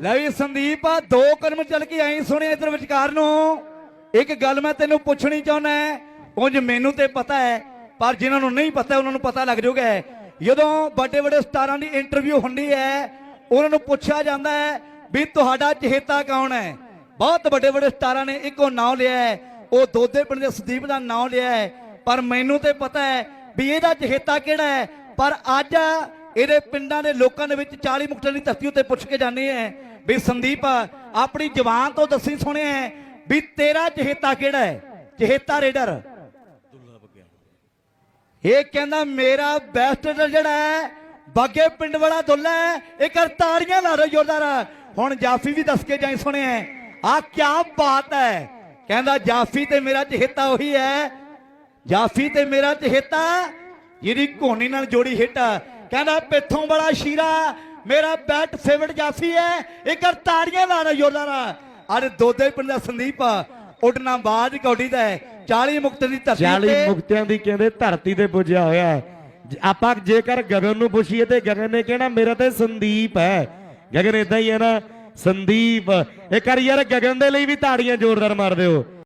ਲੈ ਵੀ ਸੰਦੀਪ ਆ ਦੋ ਕਦਮ ਚੱਲ ਕੇ ਆਈ ਸੁਣਿਆ ਇਧਰ ਵਿਚਕਾਰ ਨੂੰ। ਇੱਕ ਗੱਲ ਮੈਂ ਤੈਨੂੰ ਪੁੱਛਣੀ ਚਾਹੁੰਦਾ ਉਂਝ ਮੈਨੂੰ ਤੇ ਪਤਾ ਹੈ ਪਰ ਜਿਨ੍ਹਾਂ ਨੂੰ ਨਹੀਂ ਪਤਾ, ਉਹਨਾਂ ਨੂੰ ਪਤਾ ਲੱਗ ਜਾਊਗਾ ਜਦੋਂ ਵੱਡੇ ਵੱਡੇ ਸਟਾਰਾਂ ਦੀ ਇੰਟਰਵਿਊ ਹੁੰਦੀ ਹੈ ਉਹਨਾਂ ਨੂੰ ਪੁੱਛਿਆ ਜਾਂਦਾ ਹੈ ਵੀ ਤੁਹਾਡਾ ਚਹੇਤਾ ਕੌਣ ਹੈ ਬਹੁਤ ਵੱਡੇ ਵੱਡੇ ਸਟਾਰਾਂ ਨੇ ਇੱਕੋ ਨਾਮ ਲਿਆ ਹੈ ਉਹ ਦੋਦੇ ਪਿੰਡ ਦੇ ਸੰਦੀਪ ਦਾ ਨਾਮ ਲਿਆ ਹੈ ਪਰ ਮੈਨੂੰ ਤੇ ਪਤਾ ਹੈ ਵੀ ਇਹਦਾ ਚਹੇਤਾ ਕਿਹੜਾ ਹੈ ਪਰ ਅੱਜ ਇਹਦੇ ਪਿੰਡਾਂ ਦੇ ਲੋਕਾਂ ਦੇ ਵਿੱਚ 40 ਮੁਕਤਾਂ ਦੀ ਧਰਤੀ ਉੱਤੇ ਪੁੱਛ ਕੇ ਜਾਂਦੇ ਹੈ ਵੀ ਸੰਦੀਪ, ਆਪਣੀ ਜਵਾਨ ਤੋਂ ਦੱਸੀ ਸੁਣਿਆ ਵੀ ਤੇਰਾ ਚਹੇਤਾ ਕਿਹੜਾ ਹੈ? ਚਹੇਤਾ ਰੇਡਰ। ਇਹ ਕਹਿੰਦਾ ਮੇਰਾ ਬੈਸਟ ਰੇਡਰ ਜਿਹੜਾ ਹੈ, ਬਾਗੇ ਪਿੰਡ ਵਾਲਾ ਦੁੱਲਾ ਹੈ, ਇਹ ਕਰ ਤਾੜੀਆਂ ਲਾ ਰਹੇ ਜੋਰਦਾਰ। ਹੁਣ ਜਾਫੀ ਵੀ ਦੱਸ ਕੇ ਜਾਈ ਸੁਣਿਆ ਆ ਕੀ ਬਾਤ ਹੈ। ਕਹਿੰਦਾ ਜਾਫੀ ਤੇ ਮੇਰਾ ਚਹੇਤਾ ਉਹੀ ਹੈ। ਜਾਫੀ ਤੇ ਮੇਰਾ ਚਹੇਤਾ ਜਿਹੜੀ ਘੋਣੀ ਨਾਲ ਜੋੜੀ ਹਿੱਟ। ਕਹਿੰਦਾ ਪਿੱਥੋਂ ਵਾਲਾ ਸ਼ੀਰਾ ਮੇਰਾ ਬੈਟ ਫੇਵਰਟ ਜਾਫੀ ਹੈ। ਇੱਕ ਵਾਰ ਤਾੜੀਆਂ ਲਾਣਾ ਜੋਰਦਾਰ ਅਰੇ ਦੋਦੇ ਪਿੰਡ ਦਾ ਸੰਦੀਪ ਉੱਡਣਾ ਬਾਜ ਕੌਡੀ ਦਾ ਹੈ। 40 ਮੁਕਤ ਦੀ ਧਰਤੀ 40 ਤੇ ਮੁਕਤਿਆਂ ਦੀ ਕਹਿੰਦੇ ਧਰਤੀ ਤੇ ਪੁੱਜਿਆ ਹੋਇਆ ਹੈ। ਜ- ਆਪਾਂ ਜੇਕਰ ਗਗਨ ਨੂੰ ਪੁੱਛੀਏ ਤੇ ਗਗਨ ਨੇ ਕਹਿਣਾ ਮੇਰਾ ਤੇ ਸੰਦੀਪ ਹੈ। ਗਗਨ ਇਦਾਂ ਹੀ ਹੈ ਨਾ ਸੰਦੀਪ। ਇੱਕ ਵਾਰ ਯਾਰ ਗਗਨ ਦੇ ਲਈ ਵੀ ਤਾੜੀਆਂ ਜ਼ੋਰਦਾਰ ਮਾਰ ਦਿਓ।